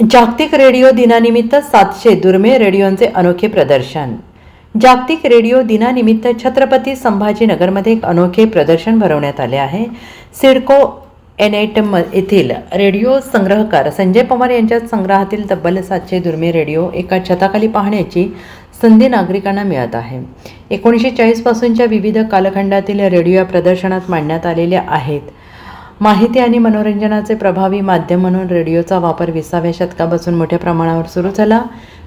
जागतिक रेडिओ दिनानिमित्त सातशे दुर्मिळ रेडिओंचे अनोखे प्रदर्शन. जागतिक रेडिओ दिनानिमित्त छत्रपती संभाजीनगरमध्ये एक अनोखे प्रदर्शन भरवण्यात आले आहे. सिडको एन येथील रेडिओ संग्रहकार संजय पवार यांच्या संग्रहातील तब्बल सातशे दुर्मिळ रेडिओ एका छताखाली पाहण्याची संधी नागरिकांना मिळत आहे. एकोणीसशे चाळीसपासूनच्या विविध कालखंडातील रेडिओ या प्रदर्शनात मांडण्यात आलेल्या आहेत. माहिती आणि मनोरंजनाचे प्रभावी माध्यम म्हणून रेडिओचा वापर विसाव्या शतकापासून मोठ्या प्रमाणावर सुरू झाला.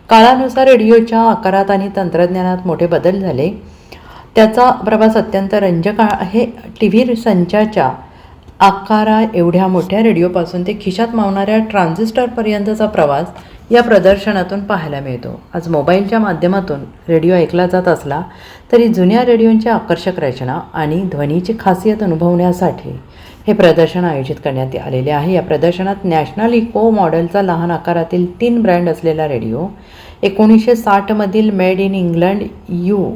काळानुसार रेडिओच्या आकारात आणि तंत्रज्ञानात मोठे बदल झाले. त्याचा प्रवास अत्यंत रंजक आहे. टी व्ही संचाच्या आकारा एवढ्या मोठ्या रेडिओपासून ते खिशात मावणाऱ्या ट्रान्झिस्टरपर्यंतचा प्रवास या प्रदर्शनातून पाहायला मिळतो. आज मोबाईलच्या माध्यमातून रेडिओ ऐकला जात असला तरी जुन्या रेडिओंची आकर्षक रचना आणि ध्वनीची खासियत अनुभवण्यासाठी हे प्रदर्शन आयोजित करण्यात आलेले आहे. या प्रदर्शनात नॅशनल इको मॉडेलचा लहान आकारातील तीन ब्रँड असलेला रेडिओ एकोणीसशे साठमधील made in England U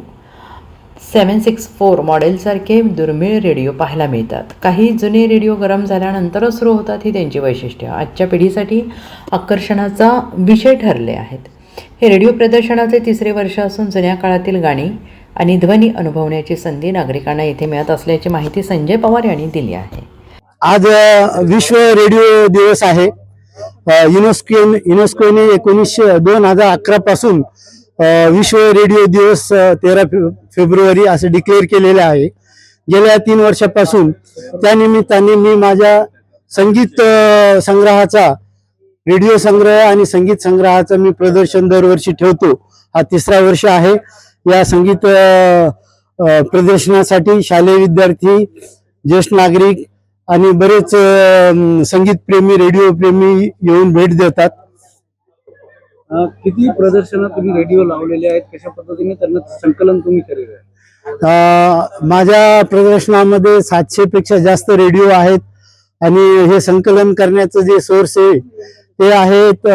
seven six four मॉडेलसारखे दुर्मिळ रेडिओ पाहायला मिळतात. काही जुने रेडिओ गरम झाल्यानंतरच सुरू होतात ही त्यांची वैशिष्ट्य. आजच्या पिढीसाठी आकर्षणाचा विषय ठरले आहेत. हे रेडिओ प्रदर्शनाचे तिसरे वर्ष असून जुन्या काळातील गाणी आणि ध्वनी अनुभवण्याची संधी नागरिकांना इथे मिळत असल्याची माहिती संजय पवार यांनी दिली आहे. आज विश्व रेडिओ दिवस आहे. अ, युनेस्को युनेस्कोने एकोणीसशे दोन हजार अकरा पासून विश्व रेडिओ दिवस तेरा फेब्रुवारी असं डिक्लेअर केलेलं आहे. गेल्या तीन वर्षापासून त्यानिमित्ताने मी माझ्या संगीत संग्रहाचा रेडिओ संग्रह आणि संगीत संग्रहाचं मी प्रदर्शन दरवर्षी ठेवतो. हा तिसरा वर्ष आहे. या संगीत प्रदर्शनासाठी शालेय विद्यार्थी ज्येष्ठ नागरिक आणि बरेच अं, संगीत प्रेमी रेडिओ प्रेमी येऊन भेट देतात. किती प्रदर्शनं तुम्ही रेडिओ लावलेले आहेत? कशा पद्धतीने त्यांना संकलन तुम्ही केलेलं आहे? माझ्या प्रदर्शनामध्ये सातशे पेक्षा जास्त रेडिओ आहेत आणि हे संकलन करण्याचं जे सोर्स आहे ते आहेत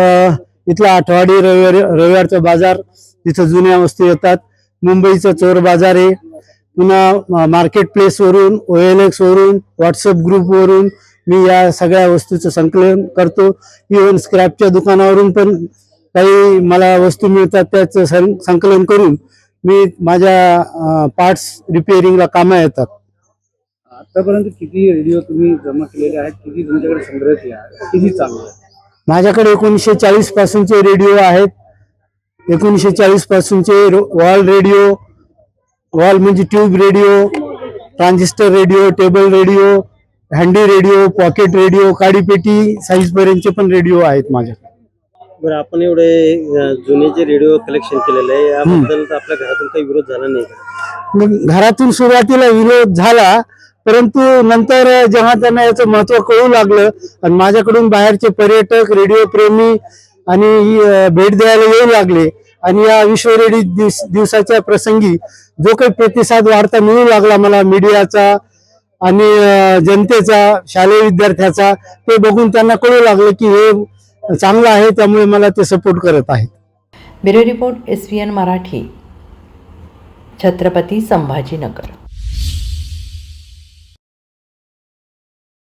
इथला आठवाडी रविवारी रविवारचा बाजार तिथं जुन्या वस्तू येतात. मुंबईचा चोर बाजार आहे. पुन्हा मार्केट प्लेसवरून ओ एल एक्स वरून व्हॉट्सअप ग्रुपवरून मी या सगळ्या वस्तूचं संकलन करतो. इव्हन स्क्रॅपच्या दुकानावरून पण काही मला वस्तू मिळतात त्याचं सं- संकलन करून मी माझ्या पार्ट्स रिपेअरिंगला कामं येतात. आतापर्यंत किती रेडिओ तुम्ही जमा केलेले आहेत? किती तुमच्याकडे संग्रह आहेत? किती चालू आहे माझ्याकडे एकोणीसशे चाळीस पासूनचे रेडिओ आहेत. एकोणीसशे चाळीस पासूनचे वॉल रेडिओ वॉल म्हणजे tube radio transistor radio table radio handy radio pocket radio काडीपेटी size पर्यंतचे पण रेडिओ आहेत माझ्याकडे. बरं आपण एवढे जुने जे रेडिओ कलेक्शन केलेलं आहे याबद्दल आपल्या घरातून काही विरोध झाला नाही मग घरातून सुरुवातीला विरोध झाला परंतु नंतर जेव्हा त्यांना याचं महत्त्व कळू लागलं आणि माझ्याकडून बाहेरचे पर्यटक रेडिओ प्रेमी आणि भेट द्यायला येऊ लागले आणि या विश्व रेडी दिवस दिवसाच्या प्रसंगी जो काही प्रतिसाद वाढता मिळू लागला मला मीडियाचा आणि जनतेचा शालेय विद्यार्थ्याचा ते बघून त्यांना कळू लागलं की हे चांगलं आहे त्यामुळे मला ते सपोर्ट करत आहेत. Bureau report S V N Marathi Chhatrapati Sambhajinagar.